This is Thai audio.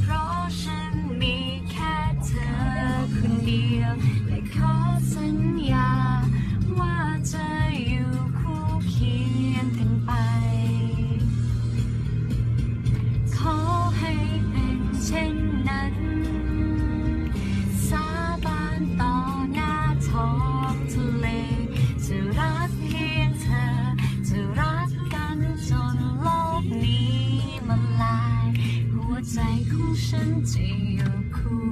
เพราะฉันมีแค่เธอคนเดียว 海枯山尽，又枯。